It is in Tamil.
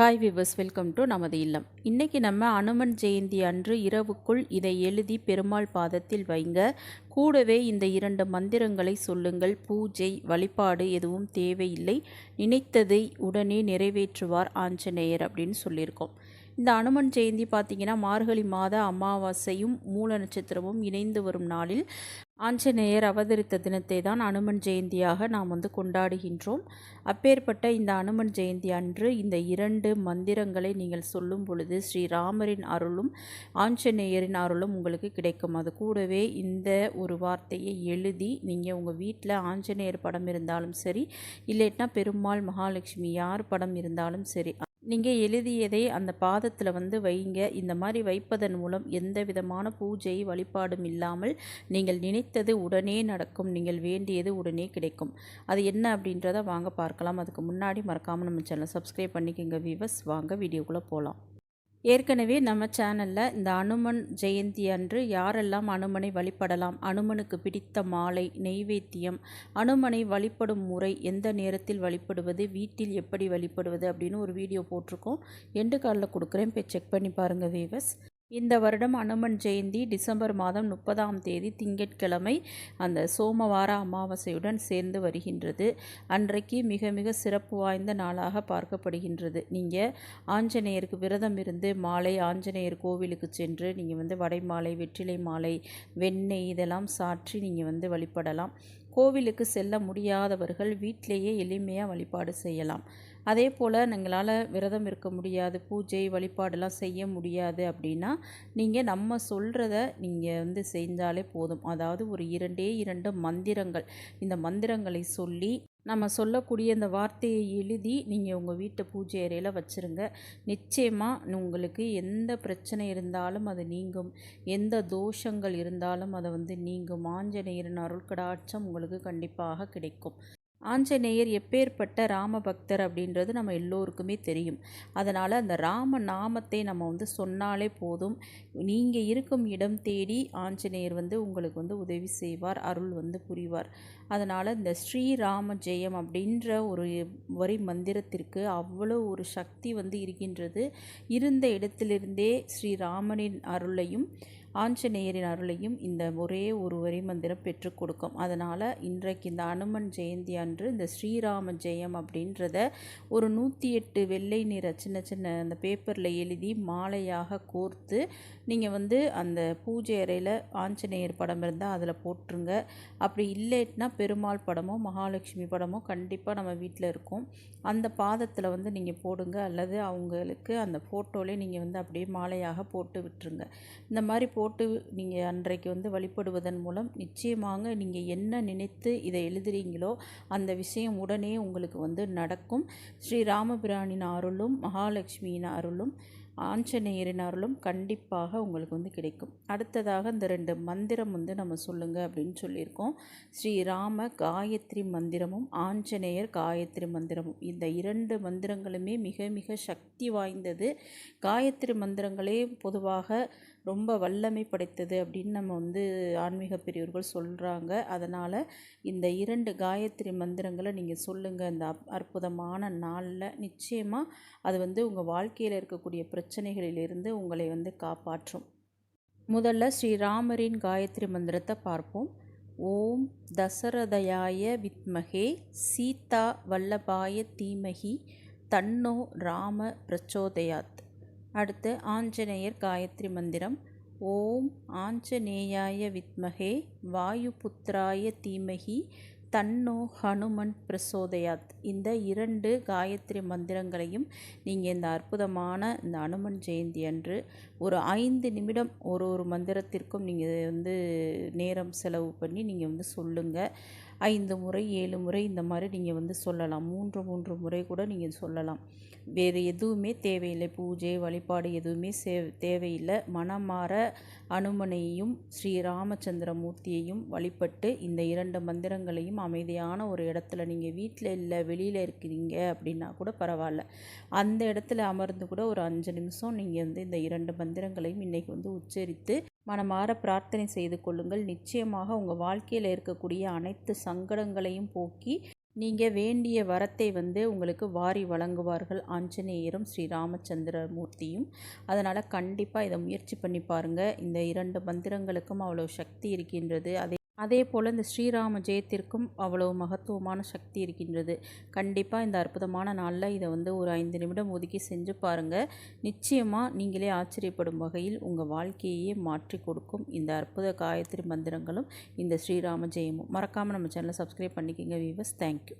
ஹாய் விவர்ஸ் வெல்கம் டு நமது இல்லம். இன்றைக்கி நம்ம அனுமன் ஜெயந்தி அன்று இரவுக்குள் இதை எழுதி பெருமாள் பாதத்தில் வைங்க. கூடவே இந்த இரண்டு மந்திரங்களை சொல்லுங்கள். பூஜை வழிபாடு எதுவும் தேவையில்லை. நினைத்ததை உடனே நிறைவேற்றுவார் ஆஞ்சநேயர் அப்படின்னு சொல்லியிருக்கோம். இந்த அனுமன் ஜெயந்தி பார்த்திங்கன்னா மார்கழி மாத அமாவாசையும் மூல நட்சத்திரமும் இணைந்து வரும் நாளில் ஆஞ்சநேயர் அவதரித்த தினத்தை தான் அனுமன் ஜெயந்தியாக நாம் வந்து கொண்டாடுகின்றோம். அப்பேற்பட்ட இந்த அனுமன் ஜெயந்தி அன்று இந்த இரண்டு மந்திரங்களை நீங்கள் சொல்லும் பொழுது ஸ்ரீராமரின் அருளும் ஆஞ்சநேயரின் அருளும் உங்களுக்கு கிடைக்கும். அது கூடவே இந்த ஒரு வார்த்தையை எழுதி நீங்கள் உங்கள் வீட்டில் ஆஞ்சநேயர் படம் இருந்தாலும் சரி இல்லைன்னா பெருமாள் மகாலட்சுமி யார் படம் இருந்தாலும் சரி நீங்கள் எழுதியதை அந்த பாதத்தில் வந்து வைங்க. இந்த மாதிரி வைப்பதன் மூலம் எந்த விதமான பூஜை வழிபாடும் இல்லாமல் நீங்கள் நினைத்தது உடனே நடக்கும். நீங்கள் வேண்டியது உடனே கிடைக்கும். அது என்ன அப்படின்றத வாங்க பார்க்கலாம். அதுக்கு முன்னாடி மறக்காமல் நம்ம சேனல் சப்ஸ்கிரைப் பண்ணிக்கோங்க விவஸ் வாங்க வீடியோக்குள்ளே போகலாம் ஏற்கனவே நம்ம சேனலில் இந்த அனுமன் ஜெயந்தி அன்று யாரெல்லாம் அனுமனை வழிபடலாம் அனுமனுக்கு பிடித்த மாலை நெய்வேத்தியம் அனுமனை வழிபடும் முறை எந்த நேரத்தில் வழிபடுவது வீட்டில் எப்படி வழிபடுவது அப்படின்னு ஒரு வீடியோ போட்டிருக்கோம். எண்டு காலில் கொடுக்குறேன். போய் செக் பண்ணி பாருங்கள் வீவர்ஸ் இந்த வருடம் அனுமன் ஜெயந்தி டிசம்பர் மாதம் முப்பதாம் தேதி திங்கட்கிழமை அந்த சோமவார அமாவாசையுடன் சேர்ந்து வருகின்றது. அன்றைக்கு மிக மிக சிறப்பு வாய்ந்த நாளாக பார்க்கப்படுகின்றது. நீங்கள் ஆஞ்சநேயருக்கு விரதம் இருந்து மாலை ஆஞ்சநேயர் கோவிலுக்கு சென்று நீங்கள் வந்து வடை மாலை வெற்றிலை மாலை வெண்ணெய் இதெல்லாம் சாற்றி நீங்கள் வந்து வழிபடலாம். கோவிலுக்கு செல்ல முடியாதவர்கள் வீட்டிலேயே எளிமையாக வழிபாடு செய்யலாம். அதே போல் எங்களால் விரதம் இருக்க முடியாது பூஜை வழிபாடெல்லாம் செய்ய முடியாது அப்படின்னா நீங்கள் நம்ம சொல்கிறத நீங்கள் வந்து செஞ்சாலே போதும். அதாவது ஒரு இரண்டே இரண்டு மந்திரங்கள். இந்த மந்திரங்களை சொல்லி நம்ம சொல்லக்கூடிய இந்த வார்த்தையை எழுதி நீங்கள் உங்கள் வீட்டு பூஜை அறையில் வச்சுருங்க. நிச்சயமாக உங்களுக்கு எந்த பிரச்சனை இருந்தாலும் அது நீங்கும். எந்த தோஷங்கள் இருந்தாலும் அதை வந்து நீங்கும். ஆஞ்சநேயரின் அருள்கடாட்சம் உங்களுக்கு கண்டிப்பாக கிடைக்கும். ஆஞ்சநேயர் எப்பேற்பட்ட ராம பக்தர் அப்படின்றது நம்ம எல்லோருக்குமே தெரியும். அதனால் அந்த ராம நாமத்தை நம்ம வந்து சொன்னாலே போதும். நீங்கள் இருக்கும் இடம் தேடி ஆஞ்சநேயர் வந்து உங்களுக்கு வந்து உதவி செய்வார் அருள் வந்து புரிவார். அதனால் இந்த ஸ்ரீராம ஜெயம் அப்படின்ற ஒரு வரி மந்திரத்திற்கு அவ்வளோ ஒரு சக்தி வந்து இருக்கின்றது. இருந்த இடத்திலிருந்தே ஸ்ரீராமனின் அருளையும் ஆஞ்சநேயரின் அருளையும் இந்த ஒரே ஒரு வரி மந்திரம் பெற்றுக் கொடுக்கும். அதனால் இன்றைக்கு இந்த அனுமன் ஜெயந்தி அன்று இந்த ஸ்ரீராம ஜெயம் அப்படின்றத ஒரு நூற்றி எட்டு வெள்ளை நிற சின்ன சின்ன அந்த பேப்பரில் எழுதி மாலையாக கோர்த்து நீங்கள் வந்து அந்த பூஜை அறையில் ஆஞ்சநேயர் படம் இருந்தால் அதில் போட்டுருங்க. அப்படி இல்லைன்னா பெருமாள் படமோ மகாலட்சுமி படமோ கண்டிப்பாக நம்ம வீட்டில் இருக்கும். அந்த பாதத்தில் வந்து நீங்கள் போடுங்க. அல்லது அவங்களுக்கு அந்த ஃபோட்டோலே நீங்கள் வந்து அப்படியே மாலையாக போட்டு விட்டுருங்க. இந்த மாதிரி போட்டு நீங்கள் அன்றைக்கு வந்து வழிபடுவதன் மூலம் நிச்சயமாக நீங்கள் என்ன நினைத்து இதை எழுதுறீங்களோ அந்த அந்த விஷயம் உடனே உங்களுக்கு வந்து நடக்கும். ஸ்ரீ ராமபிரானின் அருளும் மகாலட்சுமியின் அருளும் ஆஞ்சநேயரின் அருளும் கண்டிப்பாக உங்களுக்கு வந்து கிடைக்கும். அடுத்ததாக இந்த ரெண்டு மந்திரம் வந்து நம்ம சொல்லுங்கள் அப்படின்னு சொல்லியிருக்கோம். ஸ்ரீராம காயத்ரி மந்திரமும் ஆஞ்சநேயர் காயத்ரி மந்திரமும். இந்த இரண்டு மந்திரங்களுமே மிக மிக சக்தி வாய்ந்தது. காயத்ரி மந்திரங்களே பொதுவாக ரொம்ப வல்லமை படைத்தது அப்படின்னு நம்ம வந்து ஆன்மீக பெரியோர்கள் சொல்கிறாங்க அதனால் இந்த இரண்டு காயத்ரி மந்திரங்களை நீங்கள் சொல்லுங்கள் இந்த அற்புதமான நாளில் நிச்சயமாக அது வந்து உங்கள் வாழ்க்கையில் இருக்கக்கூடிய பிரச்சனைகளிலிருந்து உங்களை வந்து காப்பாற்றும். முதல்ல ஸ்ரீராமரின் காயத்ரி மந்திரத்தை பார்ப்போம். ஓம் தசரதயாய வித்மகே சீதா வல்லபாய தீமகி தன்னோ ராம பிரச்சோதயாத். அடுத்து ஆஞ்சநேயர் காயத்ரி மந்திரம். ஓம் ஆஞ்சநேயாய வித்மகே வாயுபுத்ராய தீமகி தன்னோ ஹனுமன் பிரசோதயாத். இந்த இரண்டு காயத்ரி மந்திரங்களையும் நீங்கள் இந்த அற்புதமான இந்த அனுமன் ஜெயந்தி அன்று ஒரு ஐந்து நிமிடம் ஒரு ஒரு மந்திரத்திற்கும் நீங்கள் வந்து நேரம் செலவு பண்ணி நீங்கள் வந்து சொல்லுங்கள் ஐந்து முறை ஏழு முறை இந்த மாதிரி நீங்கள் வந்து சொல்லலாம். மூன்று மூன்று முறை கூட நீங்கள் சொல்லலாம். வேறு எதுவுமே தேவையில்லை. பூஜை வழிபாடு எதுவுமே சே தேவையில்லை. மனமாற அனுமனையும் ஸ்ரீ ராமச்சந்திர மூர்த்தியையும் வழிபட்டு இந்த இரண்டு மந்திரங்களையும் அமைதியான ஒரு இடத்துல நீங்கள் வீட்டில் இல்லை வெளியில் இருக்கிறீங்க அப்படின்னா கூட பரவாயில்ல. அந்த இடத்துல அமர்ந்து கூட ஒரு அஞ்சு நிமிஷம் நீங்கள் வந்து இந்த இரண்டு மந்திரங்களையும் இன்றைக்கி வந்து உச்சரித்து மனமாற பிரார்த்தனை செய்து கொள்ளுங்கள். நிச்சயமாக உங்கள் வாழ்க்கையில் இருக்கக்கூடிய அனைத்து சங்கடங்களையும் போக்கி நீங்கள் வேண்டிய வரத்தை வந்து உங்களுக்கு வாரி வழங்குவார்கள் ஆஞ்சநேயரும் ஸ்ரீ ராமச்சந்திர மூர்த்தியும் அதனால் கண்டிப்பாக இதை முயற்சி பண்ணி பாருங்கள் இந்த இரண்டு மந்திரங்களுக்கும் அவ்வளோ சக்தி இருக்கின்றது. அதே அதே போல் இந்த ஸ்ரீராம ஜெயத்திற்கும் அவ்வளோ மகத்துவமான சக்தி இருக்கின்றது. கண்டிப்பாக இந்த அற்புதமான நாளில் இதை வந்து ஒரு ஐந்து நிமிடம் ஒதுக்கி செஞ்சு பாருங்கள் நிச்சயமாக நீங்களே ஆச்சரியப்படும் வகையில் உங்கள் வாழ்க்கையே மாற்றி கொடுக்கும் இந்த அற்புத காயத்ரி மந்திரங்களும் இந்த ஸ்ரீராம ஜெயமும். மறக்காமல் நம்ம சேனலை சப்ஸ்கிரைப் பண்ணிக்கோங்க வீவர்ஸ் தேங்க்யூ